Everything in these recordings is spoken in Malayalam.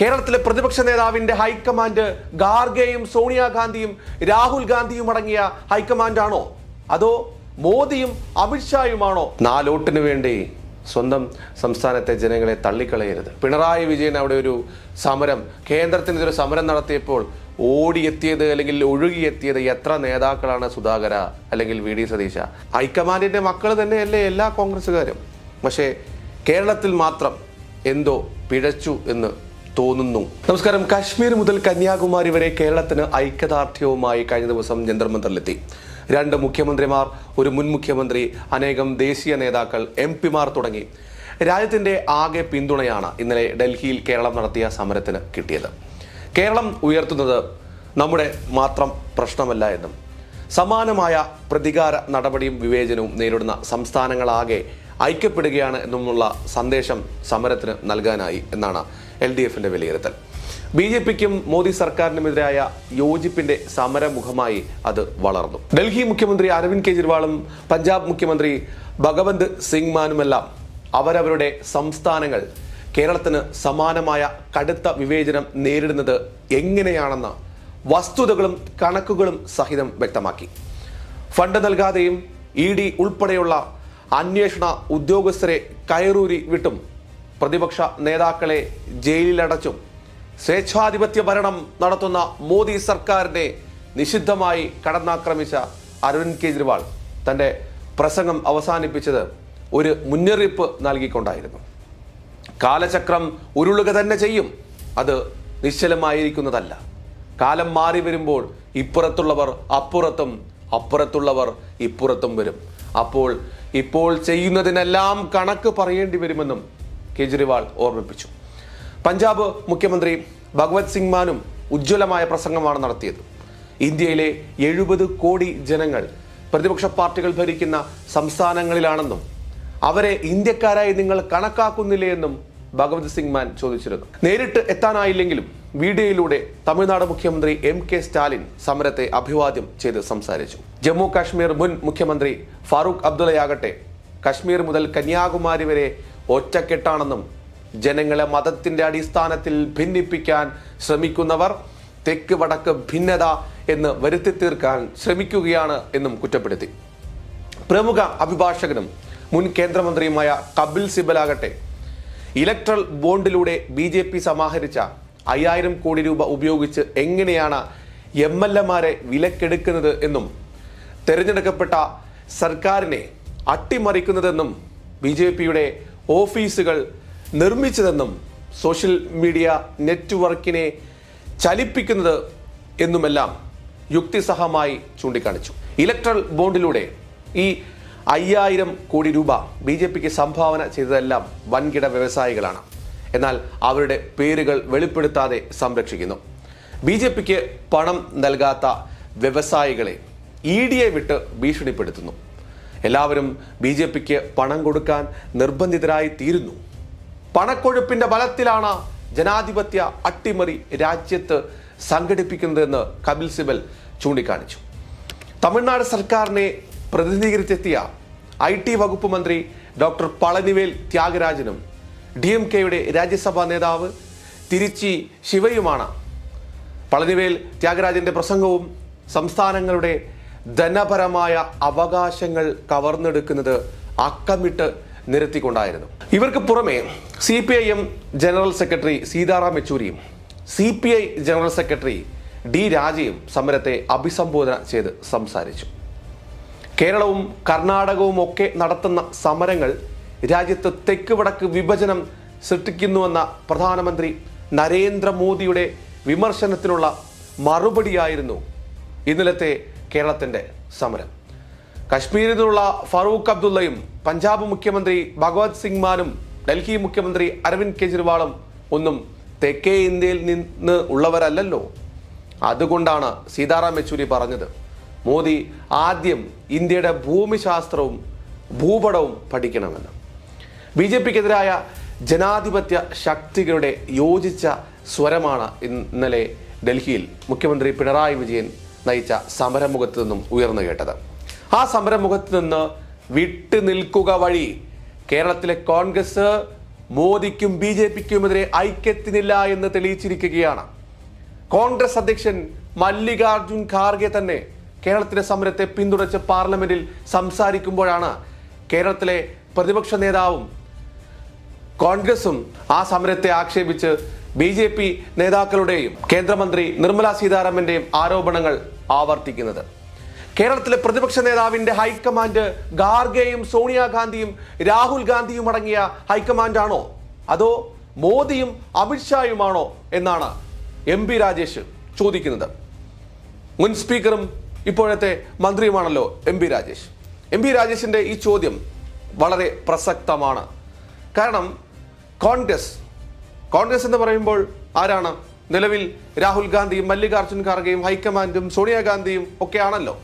കേരളത്തിലെ പ്രതിപക്ഷ നേതാവിന്റെ ഹൈക്കമാൻഡ് ഗാർഗെയും സോണിയാഗാന്ധിയും രാഹുൽ ഗാന്ധിയും അടങ്ങിയ ഹൈക്കമാൻഡാണോ? അതോ മോദിയും അമിത്ഷായുമാണോ? നാലോട്ടിനു വേണ്ടി സ്വന്തം സംസ്ഥാനത്തെ ജനങ്ങളെ തള്ളിക്കളയരുത്. പിണറായി വിജയൻ അവിടെ ഒരു സമരം കേന്ദ്രത്തിനെതിരെ സമരം നടത്തിയപ്പോൾ ഓടിയെത്തിയത് അല്ലെങ്കിൽ ഒഴുകിയെത്തിയത് എത്ര നേതാക്കളാണ് സുധാകര അല്ലെങ്കിൽ വി ഡി സതീശ? ഹൈക്കമാൻഡിന്റെ മക്കൾ തന്നെയല്ലേ എല്ലാ കോൺഗ്രസ്സുകാരും. പക്ഷേ കേരളത്തിൽ മാത്രം എന്തോ പിഴച്ചു എന്ന് തോന്നുന്നു. നമസ്കാരം. കാശ്മീർ മുതൽ കന്യാകുമാരി വരെ കേരളത്തിന് ഐക്യദാർഢ്യവുമായി കഴിഞ്ഞ ദിവസം ജന്തർമന്ത്രിലെത്തി. രണ്ട് മുഖ്യമന്ത്രിമാർ ഒരു മുൻ മുഖ്യമന്ത്രി അനേകം ദേശീയ നേതാക്കൾ എം പിമാർ തുടങ്ങി. രാജ്യത്തിന്റെ ആകെ പിന്തുണയാണ് ഇന്നലെ ഡൽഹിയിൽ കേരളം നടത്തിയ സമരത്തിന് കിട്ടിയത്. കേരളം ഉയർത്തുന്നത് നമ്മുടെ മാത്രം പ്രശ്നമല്ല എന്നും സമാനമായ പ്രതികാര നടപടിയും വിവേചനവും നേരിടുന്ന സംസ്ഥാനങ്ങളാകെ ഐക്യപ്പെടുകയാണ് എന്നുമുള്ള സന്ദേശം സമരത്തിന് നൽകാനായി എന്നാണ് എൽ ഡി എഫിന്റെ വിലയിരുത്തൽ. ബി ജെ പിക്കും മോദി സർക്കാരിനുമെതിരായ യോജിപ്പിന്റെ സമരമുഖമായി അത് വളർന്നു. ഡൽഹി മുഖ്യമന്ത്രി അരവിന്ദ് കെജ്രിവാളും പഞ്ചാബ് മുഖ്യമന്ത്രി ഭഗവന്ത് സിംഗ് മാനുമെല്ലാം അവരവരുടെ സംസ്ഥാനങ്ങൾ കേരളത്തിന് സമാനമായ കടുത്ത വിവേചനം നേരിടുന്നത് എങ്ങനെയാണെന്ന് വസ്തുതകളും കണക്കുകളും സഹിതം വ്യക്തമാക്കി. ഫണ്ട് നൽകാതെയും ഇ ഡി ഉൾപ്പെടെയുള്ള അന്വേഷണ ഉദ്യോഗസ്ഥരെ കയറൂരി വിട്ടും പ്രതിപക്ഷ നേതാക്കളെ ജയിലിലടച്ചും സ്വേച്ഛാധിപത്യ ഭരണം നടത്തുന്ന മോദി സർക്കാരിനെ നിഷിദ്ധമായി കടന്നാക്രമിച്ച അരവിന്ദ് കെജ്രിവാൾ തന്റെ പ്രസംഗം അവസാനിപ്പിച്ചത് ഒരു മുന്നറിയിപ്പ് നൽകിക്കൊണ്ടായിരുന്നു. കാലചക്രം ഉരുളുക തന്നെ ചെയ്യും. അത് നിശ്ചലമായിരിക്കുന്നതല്ല. കാലം മാറി വരുമ്പോൾ ഇപ്പുറത്തുള്ളവർ അപ്പുറത്തും അപ്പുറത്തുള്ളവർ ഇപ്പുറത്തും വരും. അപ്പോൾ ഇപ്പോൾ ചെയ്യുന്നതിനെല്ലാം കണക്ക് പറയേണ്ടി വരുമെന്നും കെജ്രിവാൾ ഓർമ്മിപ്പിച്ചു. പഞ്ചാബ് മുഖ്യമന്ത്രി ഭഗവത് സിംഗ് മാനും ഉജ്ജ്വലമായ പ്രസംഗമാണ് നടത്തിയത്. ഇന്ത്യയിലെ എഴുപത് കോടി ജനങ്ങൾ പ്രതിപക്ഷ പാർട്ടികൾ ഭരിക്കുന്ന സംസ്ഥാനങ്ങളിലാണെന്നും അവരെ ഇന്ത്യക്കാരായി നിങ്ങൾ കണക്കാക്കുന്നില്ലേ എന്നും ഭഗവത് സിംഗ് മാൻ ചോദിച്ചിരുന്നു. നേരിട്ട് എത്താനായില്ലെങ്കിലും വീഡിയോയിലൂടെ തമിഴ്നാട് മുഖ്യമന്ത്രി എം കെ സ്റ്റാലിൻ സമരത്തെ അഭിവാദ്യം ചെയ്ത് സംസാരിച്ചു. ജമ്മു കാശ്മീർ മുൻ മുഖ്യമന്ത്രി ഫാറൂഖ് അബ്ദുള്ളയാകട്ടെ കശ്മീർ മുതൽ കന്യാകുമാരി വരെ ഒറ്റക്കെട്ടാണെന്നും ജനങ്ങളെ മതത്തിന്റെ അടിസ്ഥാനത്തിൽ ഭിന്നിപ്പിക്കാൻ ശ്രമിക്കുന്നവർ തെക്ക് വടക്ക് ഭിന്നത എന്ന് വരുത്തി തീർക്കാൻ ശ്രമിക്കുകയാണ് എന്നും കുറ്റപ്പെടുത്തി. പ്രമുഖ അഭിഭാഷകനും മുൻ കേന്ദ്രമന്ത്രിയുമായ കപിൽ സിബലാകട്ടെ ഇലക്ട്രൽ ബോണ്ടിലൂടെ ബി ജെ പി സമാഹരിച്ച അയ്യായിരം കോടി രൂപ ഉപയോഗിച്ച് എങ്ങനെയാണ് എം എൽ എമാരെ വിലക്കെടുക്കുന്നത് എന്നും തെരഞ്ഞെടുക്കപ്പെട്ട സർക്കാരിനെ അട്ടിമറിക്കുന്നതെന്നും ബി ജെ പിയുടെ ഓഫീസുകൾ നിർമ്മിച്ചതെന്നും സോഷ്യൽ മീഡിയ നെറ്റ്വർക്കിനെ ചലിപ്പിക്കുന്നത് എന്നുമെല്ലാം യുക്തിസഹമായി ചൂണ്ടിക്കാണിച്ചു. ഇലക്ട്രൽ ബോണ്ടിലൂടെ ഈ അയ്യായിരം കോടി രൂപ ബി ജെ പിക്ക് സംഭാവന ചെയ്തതെല്ലാം വൻകിട വ്യവസായികളാണ്. എന്നാൽ അവരുടെ പേരുകൾ വെളിപ്പെടുത്താതെ സംരക്ഷിക്കുന്നു. ബി ജെ പിക്ക് പണം നൽകാത്ത വ്യവസായികളെ ഇ ഡിയെ വിട്ട് ഭീഷണിപ്പെടുത്തുന്നു. എല്ലാവരും ബി ജെ പിക്ക് പണം കൊടുക്കാൻ നിർബന്ധിതരായി തീരുന്നു. പണക്കൊഴുപ്പിന്റെ ബലത്തിലാണ് ജനാധിപത്യ അട്ടിമറി രാജ്യത്ത് സംഘടിപ്പിക്കുന്നതെന്ന് കപിൽ സിബൽ ചൂണ്ടിക്കാണിച്ചു. തമിഴ്നാട് സർക്കാരിനെ പ്രതിനിധീകരിച്ചെത്തിയ ഐ ടി വകുപ്പ് മന്ത്രി ഡോക്ടർ പളനിവേൽ ത്യാഗരാജനും ഡി എം കെയുടെ രാജ്യസഭാ നേതാവ് തിരുച്ചി ശിവയുമാണ്. പളനിവേൽ ത്യാഗരാജന്റെ പ്രസംഗവും സംസ്ഥാനങ്ങളുടെ ധനപരമായ അവകാശങ്ങൾ കവർന്നെടുക്കുന്നത് അക്കമിട്ട് നിരത്തിക്കൊണ്ടായിരുന്നു. ഇവർക്ക് പുറമെ C P I M general secretary Sitaram യെച്ചൂരിയും C P I general secretary D രാജയും സമരത്തെ അഭിസംബോധന ചെയ്ത് സംസാരിച്ചു. കേരളവും കർണാടകവും ഒക്കെ നടത്തുന്ന സമരങ്ങൾ രാജ്യത്ത് തെക്ക് വടക്ക് വിഭജനം സൃഷ്ടിക്കുന്നുവെന്ന പ്രധാനമന്ത്രി നരേന്ദ്രമോദിയുടെ വിമർശനത്തിനുള്ള മറുപടിയായിരുന്നു ഇന്നലത്തെ കേരളത്തിന്റെ സമരം. കശ്മീരിൽ നിന്നുള്ള ഫറൂഖ് അബ്ദുള്ളയും പഞ്ചാബ് മുഖ്യമന്ത്രി ഭഗവത് സിംഗ് മാനും ഡൽഹി മുഖ്യമന്ത്രി അരവിന്ദ് കെജ്രിവാളും ഒന്നും തെക്കേ ഇന്ത്യയിൽ നിന്ന് ഉള്ളവരല്ലല്ലോ. അതുകൊണ്ടാണ് സീതാറാം യെച്ചൂരി പറഞ്ഞത്. മോദി ആദ്യം ഇന്ത്യയുടെ ഭൂമിശാസ്ത്രവും ഭൂപടവും പഠിക്കണമെന്ന്. ബി ജെ പിക്കെതിരായ ജനാധിപത്യ ശക്തികളുടെ യോജിച്ച സ്വരമാണ് ഇന്നലെ ഡൽഹിയിൽ മുഖ്യമന്ത്രി പിണറായി വിജയൻ നയിച്ച സമരമുഖത്ത് നിന്നും ഉയർന്നു കേട്ടത്. ആ സമരമുഖത്ത് നിന്ന് വിട്ടു നിൽക്കുക വഴി കേരളത്തിലെ കോൺഗ്രസ് മോദിക്കും ബി ജെ പിക്കുമെതിരെ ഐക്യത്തിനില്ല എന്ന് തെളിയിച്ചിരിക്കുകയാണ്. കോൺഗ്രസ് അധ്യക്ഷൻ മല്ലികാർജുൻ ഖാർഗെ തന്നെ കേരളത്തിലെ സമരത്തെ പിന്തുണച്ച് പാർലമെന്റിൽ സംസാരിക്കുമ്പോഴാണ് കേരളത്തിലെ പ്രതിപക്ഷ നേതാവും കോൺഗ്രസും ആ സമരത്തെ ആക്ഷേപിച്ച് ബി ജെ പി നേതാക്കളുടെയും കേന്ദ്രമന്ത്രി നിർമ്മല സീതാരാമന്റെയും ആരോപണങ്ങൾ ആവർത്തിക്കുന്നത്. കേരളത്തിലെ പ്രതിപക്ഷ നേതാവിന്റെ ഹൈക്കമാൻഡ് ഗാർഗെയും സോണിയാഗാന്ധിയും രാഹുൽ ഗാന്ധിയും അടങ്ങിയ ഹൈക്കമാൻഡാണോ? അതോ മോദിയും അമിത്ഷായുമാണോ എന്നാണ് എം പി രാജേഷ് ചോദിക്കുന്നത്. മുൻ സ്പീക്കറും ഇപ്പോഴത്തെ മന്ത്രിയുമാണല്ലോ M P Rajesh. M P രാജേഷിന്റെ ഈ ചോദ്യം വളരെ പ്രസക്തമാണ്. കാരണം കോൺഗ്രസ് കോൺഗ്രസ് എന്ന് പറയുമ്പോൾ ആരാണ്? നിലവിൽ രാഹുൽ ഗാന്ധിയും മല്ലികാർജുൻ ഖാർഗെയും ഹൈക്കമാൻഡും സോണിയാഗാന്ധിയും ഒക്കെ ആണല്ലോ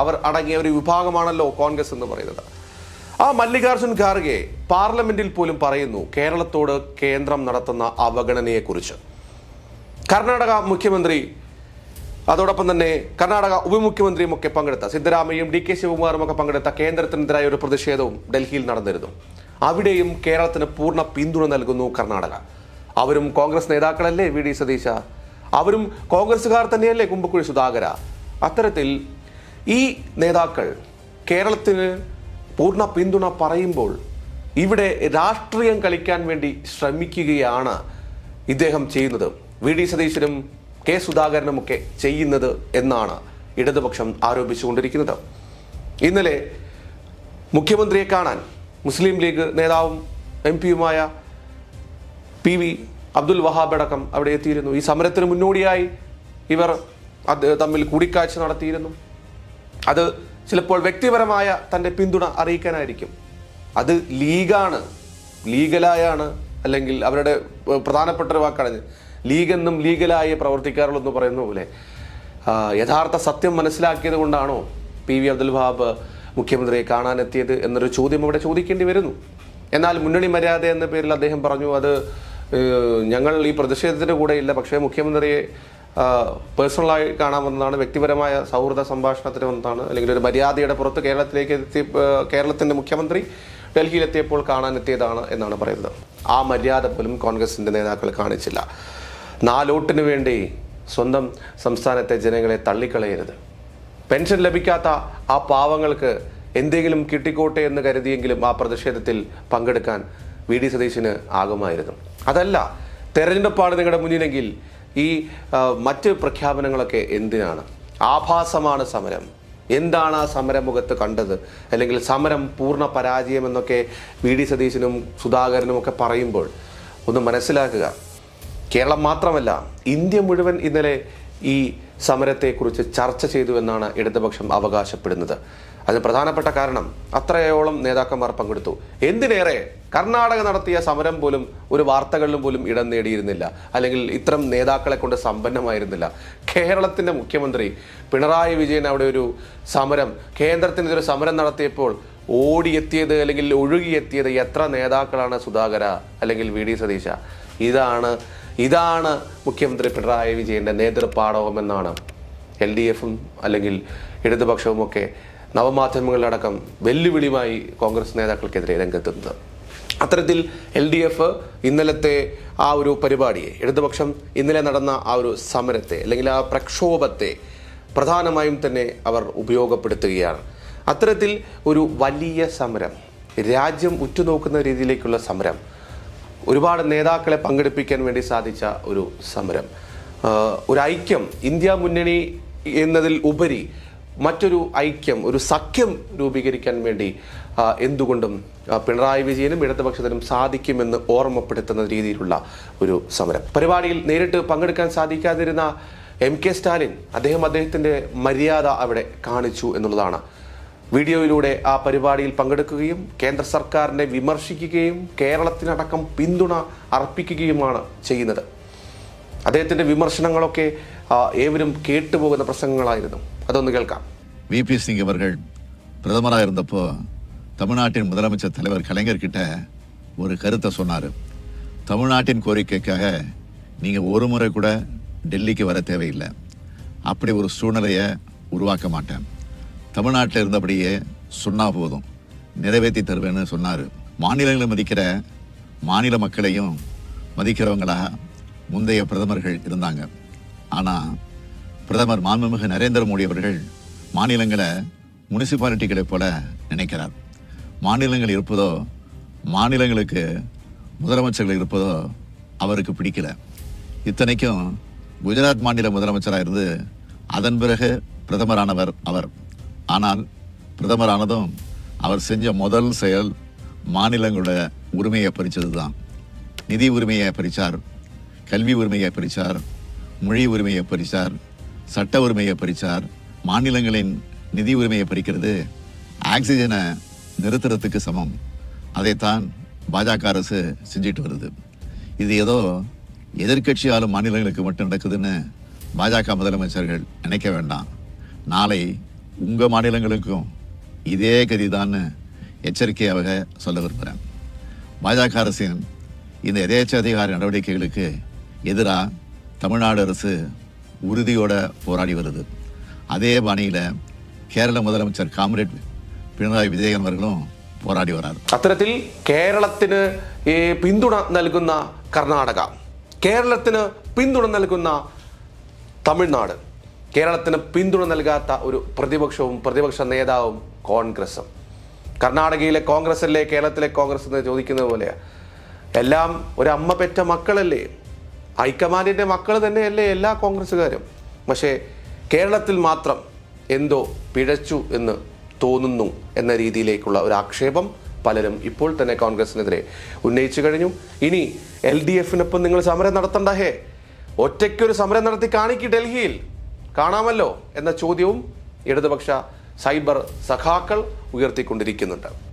അവർ അടങ്ങിയ ഒരു വിഭാഗമാണല്ലോ കോൺഗ്രസ് എന്ന് പറയുന്നത്. ആ മല്ലികാർജുൻ ഖാർഗെ പാർലമെന്റിൽ പോലും പറയുന്നു കേരളത്തോട് കേന്ദ്രം നടത്തുന്ന അവഗണനയെക്കുറിച്ച്. കർണാടക മുഖ്യമന്ത്രി അതോടൊപ്പം തന്നെ കർണാടക ഉപമുഖ്യമന്ത്രിയും ഒക്കെ പങ്കെടുത്ത സിദ്ധരാമയ്യയും ഡി കെ ശിവകുമാറും ഒക്കെ പങ്കെടുത്ത കേന്ദ്രത്തിനെതിരായ ഒരു പ്രതിഷേധവും ഡൽഹിയിൽ നടന്നിരുന്നു. അവിടെയും കേരളത്തിന് പൂർണ പിന്തുണ നൽകുന്നു കർണാടക. അവരും കോൺഗ്രസ് നേതാക്കളല്ലേ വി ഡി സതീശ? അവരും കോൺഗ്രസ്സുകാർ തന്നെയല്ലേ കുമ്പക്കുഴി സുധാകര? അത്തരത്തിൽ ഈ നേതാക്കൾ കേരളത്തിന് പൂർണ പിന്തുണ പറയുമ്പോൾ ഇവിടെ രാഷ്ട്രീയം കളിക്കാൻ വേണ്ടി ശ്രമിക്കുകയാണ് ഇദ്ദേഹം ചെയ്യുന്നത്. വി ഡി സതീശനും കെ സുധാകരനുമൊക്കെ ചെയ്യുന്നത് എന്നാണ് ഇടതുപക്ഷം ആരോപിച്ചുകൊണ്ടിരിക്കുന്നത്. ഇന്നലെ മുഖ്യമന്ത്രിയെ കാണാൻ മുസ്ലിം ലീഗ് നേതാവും എം പിയുമായ പി വി അബ്ദുൽ വഹാബ് അടക്കം അവിടെ എത്തിയിരുന്നു. ഈ സമരത്തിന് മുന്നോടിയായി ഇവർ അത് തമ്മിൽ കൂടിക്കാഴ്ച നടത്തിയിരുന്നു. അത് ചിലപ്പോൾ വ്യക്തിപരമായ തന്റെ പിന്തുണ അറിയിക്കാനായിരിക്കും. അത് ലീഗാണ്. ലീഗലായാണ് അല്ലെങ്കിൽ അവരുടെ പ്രധാനപ്പെട്ട ഒരു വാക്കാണ് ലീഗെന്നും ലീഗലായി പ്രവർത്തിക്കാറുള്ളൂ എന്ന് പറയുന്ന പോലെ. യഥാർത്ഥ സത്യം മനസ്സിലാക്കിയത് കൊണ്ടാണോ പി വി അബ്ദുൽ വഹാബ് മുഖ്യമന്ത്രിയെ കാണാനെത്തിയത് എന്നൊരു ചോദ്യം ഇവിടെ ചോദിക്കേണ്ടി വരുന്നു. എന്നാൽ മുന്നണി മര്യാദ എന്ന പേരിൽ അദ്ദേഹം പറഞ്ഞു അത് ഞങ്ങൾ ഈ പ്രതിഷേധത്തിന്റെ കൂടെ ഇല്ല. പക്ഷേ മുഖ്യമന്ത്രിയെ പേഴ്സണലായി കാണാമെന്നതാണ് വ്യക്തിപരമായ സൗഹൃദ സംഭാഷണത്തിന് വന്നതാണ്. അല്ലെങ്കിൽ ഒരു മര്യാദയുടെ പുറത്ത് കേരളത്തിലേക്ക് എത്തി കേരളത്തിന്റെ മുഖ്യമന്ത്രി ഡൽഹിയിലെത്തിയപ്പോൾ കാണാനെത്തിയതാണ് എന്നാണ് പറയുന്നത്. ആ മര്യാദ പോലും കോൺഗ്രസിന്റെ നേതാക്കൾ കാണിച്ചില്ല. നാലോട്ടിന് വേണ്ടി സ്വന്തം സംസ്ഥാനത്തെ ജനങ്ങളെ തള്ളിക്കളയരുത്. പെൻഷൻ ലഭിക്കാത്ത ആ പാവങ്ങൾക്ക് എന്തെങ്കിലും കിട്ടിക്കോട്ടെ എന്ന് കരുതിയെങ്കിലും ആ പ്രതിഷേധത്തിൽ പങ്കെടുക്കാൻ വി ഡി സതീശന് ആകുമായിരുന്നു. അതല്ല തെരഞ്ഞെടുപ്പാണ് നിങ്ങളുടെ മുന്നിലെങ്കിൽ ഈ മറ്റ് പ്രഖ്യാപനങ്ങളൊക്കെ എന്തിനാണ്? ആഭാസമാണ് സമരം. എന്താണ് ആ സമരമുഖത്ത് കണ്ടത്? അല്ലെങ്കിൽ സമരം പൂർണ പരാജയം എന്നൊക്കെ വി ഡി സതീശനും സുധാകരനും ഒക്കെ പറയുമ്പോൾ ഒന്ന് മനസ്സിലാക്കുക. കേരളം മാത്രമല്ല ഇന്ത്യ മുഴുവൻ ഇന്നലെ ഈ സമരത്തെക്കുറിച്ച് ചർച്ച ചെയ്തു എന്നാണ് ഇടതുപക്ഷം അവകാശപ്പെടുന്നത്. അതിന് പ്രധാനപ്പെട്ട കാരണം അത്രയോളം നേതാക്കന്മാർ പങ്കെടുത്തു. എന്തിനേറെ കർണാടക നടത്തിയ സമരം പോലും ഒരു വാർത്തകളിലും പോലും ഇടം നേടിയിരുന്നില്ല. അല്ലെങ്കിൽ ഇത്തരം നേതാക്കളെ കൊണ്ട് സമ്പന്നമായിരുന്നില്ല. കേരളത്തിന്റെ മുഖ്യമന്ത്രി പിണറായി വിജയൻ അവിടെ ഒരു സമരം കേന്ദ്രത്തിനെതിരെ സമരം നടത്തിയപ്പോൾ ഓടിയെത്തിയത് അല്ലെങ്കിൽ ഒഴുകിയെത്തിയത് എത്ര നേതാക്കളാണ് സുധാകര അല്ലെങ്കിൽ വി ഡി സതീശ? ഇതാണ് ഇതാണ് മുഖ്യമന്ത്രി പിണറായി വിജയന്റെ നേതൃപാടവമെന്നാണ് എൽ ഡി എഫും അല്ലെങ്കിൽ ഇടതുപക്ഷവും ഒക്കെ നവമാധ്യമങ്ങളിലടക്കം വെല്ലുവിളിയുമായി കോൺഗ്രസ് നേതാക്കൾക്കെതിരെ രംഗത്തെത്തുന്നത്. അത്തരത്തിൽ എൽ ഡി എഫ് ഇന്നലത്തെ ആ ഒരു പരിപാടിയെ ഇടതുപക്ഷം ഇന്നലെ നടന്ന ആ ഒരു സമരത്തെ അല്ലെങ്കിൽ ആ പ്രക്ഷോഭത്തെ പ്രധാനമായും തന്നെ അവർ ഉപയോഗപ്പെടുത്തുകയാണ്. അത്തരത്തിൽ ഒരു വലിയ സമരം രാജ്യം ഉറ്റുനോക്കുന്ന രീതിയിലേക്കുള്ള സമരം ഒരുപാട് നേതാക്കളെ പങ്കെടുപ്പിക്കാൻ വേണ്ടി സാധിച്ച ഒരു സമരം ഒരു ഐക്യം ഇന്ത്യ മുന്നണി എന്നതിൽ ഉപരി മറ്റൊരു ഐക്യം ഒരു സഖ്യം രൂപീകരിക്കാൻ വേണ്ടി എന്തുകൊണ്ടും പിണറായി വിജയനും ഇടതുപക്ഷത്തിനും സാധിക്കുമെന്ന് ഓർമ്മപ്പെടുത്തുന്ന രീതിയിലുള്ള ഒരു സമരം. പരിപാടിയിൽ നേരിട്ട് പങ്കെടുക്കാൻ സാധിക്കാതിരുന്ന എം കെ സ്റ്റാലിൻ അദ്ദേഹം അദ്ദേഹത്തിന്റെ മര്യാദ അവിടെ കാണിച്ചു എന്നുള്ളതാണ്. വീഡിയോയിലൂടെ ആ പരിപാടിയിൽ പങ്കെടുക്കുകയും കേന്ദ്ര സർക്കാരിനെ വിമർശിക്കുകയും കേരളത്തിനടക്കം പിന്തുണ അർപ്പിക്കുകയുമാണ് ചെയ്യുന്നത്. അദ്ദേഹത്തിന്റെ വിമർശനങ്ങളൊക്കെ ഏവരും കേട്ടുപോകുന്ന പ്രസംഗങ്ങളായിരുന്നു. അതൊന്ന് കേൾക്കാം வி பி சிங் அவர்கள் பிரதமராக இருந்தப்போ தமிழ்நாட்டின் முதலமைச்சர் தலைவர் கலைஞர்கிட்ட ஒரு கருத்தை சொன்னார் தமிழ்நாட்டின் கோரிக்கைக்காக நீங்கள் ஒரு முறை கூட டெல்லிக்கு வர தேவையில்லை அப்படி ஒரு சூழ்நிலையை உருவாக்க மாட்டேன் தமிழ்நாட்டில் இருந்தபடியே சொன்னா போதும் நிறைவேற்றி தருவேன்னு சொன்னார் மாநிலங்களை மதிக்கிற மாநில மக்களையும் மதிக்கிறவங்களா முந்தைய பிரதமர்கள் இருந்தாங்க ஆனால் பிரதமர் மாண்புமிகு நரேந்திர மோடி அவர்கள் மாநிலங்களை முனிசிபாலிட்டிகளைப் போல நினைக்கிறார். மாநிலங்கள் இருப்பதோ மாநிலங்களுக்கு முதலமைச்சர்கள் இருப்பதோ அவருக்கு பிடிக்கல. இத்தனைக்கும் குஜராத் மாநில முதலமைச்சராக இருந்து அதன் பிறகு பிரதமரானவர் அவர். ஆனால் பிரதமரானதும் அவர் செஞ்ச முதல் செயல் மாநிலங்களோட உரிமையை பறித்தது தான் நிதி உரிமையை பறித்தார் கல்வி உரிமையை பறித்தார் மொழி உரிமையை பறித்தார் சட்ட உரிமையை பறிச்சார் மாநிலங்களின் நிதி உரிமையை பறிக்கிறது ஆக்சிஜனை நிறுத்துறதுக்கு சமம். அதைத்தான் பாஜக அரசு செஞ்சிட்டு வருது. இது ஏதோ எதிர்கட்சி ஆளும் மாநிலங்களுக்கு மட்டும் நடக்குதுன்னு பாஜக முதலமைச்சர்கள் நினைக்க வேண்டாம். நாளை உங்கள் மாநிலங்களுக்கும் இதே கதிதான்னு எச்சரிக்கையாக சொல்ல விரும்புகிறேன் பாஜக அரசின் இந்த எதேச்ச அதிகார நடவடிக்கைகளுக்கு எதிராக தமிழ்நாடு அரசு உறுதியோட போராடி வருது அதே பாணியில் கேரள முதலமைச்சர் காம்ரேட் പിണറായി വിജയൻ വർഗവും പോരാടി വരാറ്. അത്തരത്തിൽ കേരളത്തിന് ഈ പിന്തുണ നൽകുന്ന കർണാടക കേരളത്തിന് പിന്തുണ നൽകുന്ന തമിഴ്നാട് കേരളത്തിന് പിന്തുണ നൽകാത്ത ഒരു പ്രതിപക്ഷവും പ്രതിപക്ഷ നേതാവും കോൺഗ്രസും. കർണാടകയിലെ കോൺഗ്രസ് അല്ലേ കേരളത്തിലെ കോൺഗ്രസ് എന്ന് ചോദിക്കുന്നത് പോലെ എല്ലാം ഒരു അമ്മ പെറ്റ മക്കളല്ലേ? ഹൈക്കമാൻഡിന്റെ മക്കൾ തന്നെയല്ലേ എല്ലാ കോൺഗ്രസ്സുകാരും? പക്ഷേ കേരളത്തിൽ മാത്രം എന്തോ പിഴച്ചു എന്ന് തോന്നുന്നു എന്ന രീതിയിലേക്കുള്ള ഒരു ആക്ഷേപം പലരും ഇപ്പോൾ തന്നെ കോൺഗ്രസിനെതിരെ ഉന്നയിച്ചു കഴിഞ്ഞു. ഇനി എൽ ഡി എഫിനൊപ്പം നിങ്ങൾ സമരം നടത്തണ്ട ഹേ. ഒറ്റയ്ക്കൊരു സമരം നടത്തി കാണിക്ക് ഡൽഹിയിൽ. കാണാമല്ലോ എന്ന ചോദ്യവും ഇടതുപക്ഷ സൈബർ സഖാക്കൾ ഉയർത്തിക്കൊണ്ടിരിക്കുന്നുണ്ട്.